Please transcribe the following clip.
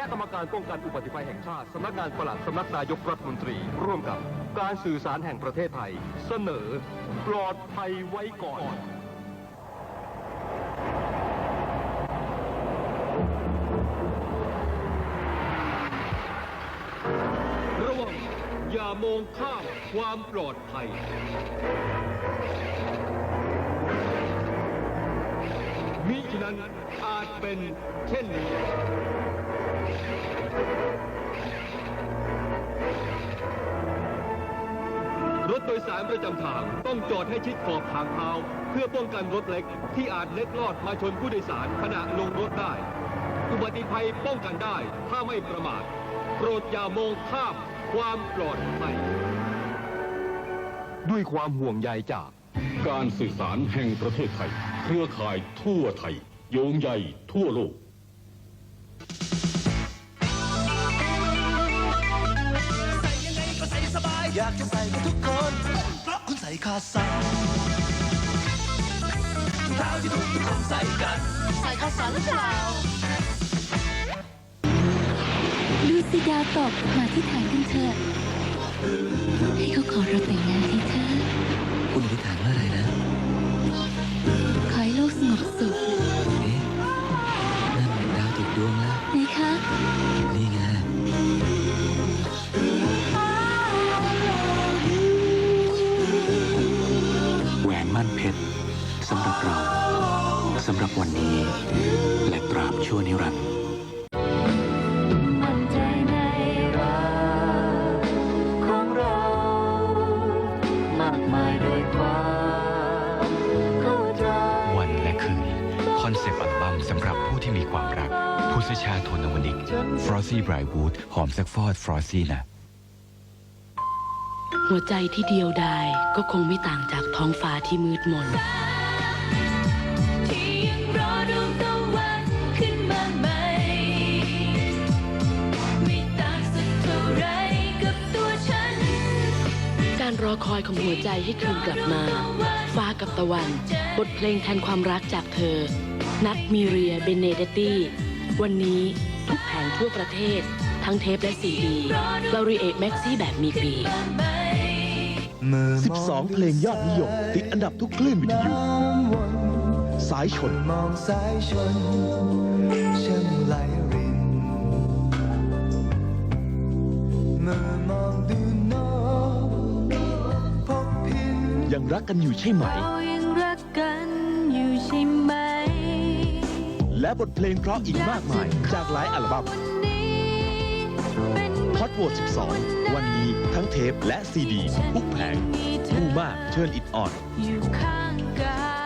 ณะกรรมการป้องกันอุบัติภัยแห่งชาติสำนักงานปลัดสำนักนายกรัฐมนตรี ร่วมกับการสื่อสารแห่งประเทศไทย เสนอ ปลอดภัยไว้ก่อนระวังอย่ามองข้ามความปลอดภัย มิฉะนั้นอาจเป็นเช่นนี้ รถโดยสารประจำทางต้องจอดให้ชิดขอบทางเท้าเพื่อป้องกันรถเล็กที่อาจเล็ดลอดมาชนผู้โดยสารขณะลงรถได้ อุบัติภัยป้องกันได้ถ้าไม่ประมาทโปรดอย่ามองข้ามความปลอดภัยด้วยความห่วงใยจาก การสื่อสารแห่งประเทศไทย เครือข่ายทั่วไทย โยงใหญ่ทั่วโลก อยากจะใส่กับทุกคน เพราะคุณใส่ขาสั้นถุงเท้าที่ทุกคนใส่กัน ใส่ขาสั้นหรือเปล่าดูสิดาวตกมาที่ฐานกันเถอะให้เขาขอเราแต่งงานำหรับวันนี้ และตราบชั่วนิรันดร์มั่นใจในรักของเรามากมายด้วยความเข้าใจวันและคืน คอนเซปต์อัลบั้มสำหรับผู้ที่มีความรัก ผู้ชาโทนวนิก ฟรอซี่ไบรท์วูด หอมสักฟอดฟรอซี่นะ หัวใจที่เดียวดายก็คงไม่ต่างจากท้องฟ้าที่มืดมน อคอยของหัวใจให้คืนกลับมา ฟ้ากับตะวัน บทเพลงแทนความรักจากเธอ นัดมีเรียเบเนเดตตี้ วันนี้ทุกแผงทั่วประเทศ ทั้งเทปและซีดีลารีเอแม็กซี่แบบมีปีก12 เพลงยอดนิยม ติดอันดับทุกคลื่นวิทยุสายชนมองสายชนช่างไหล ยังรักกันอยู่ใช่ไหม เรายังรักกันอยู่ใช่ไหม และบทเพลงเพราะอีกมากมาย จากหลายอัลบั้มวันนี้เป็นเหมืฮอตโหวต12 วันนี้ทั้งเทปและซีดีทุกแผงผู้มากเชิญอิดออน อยู่ข้างกา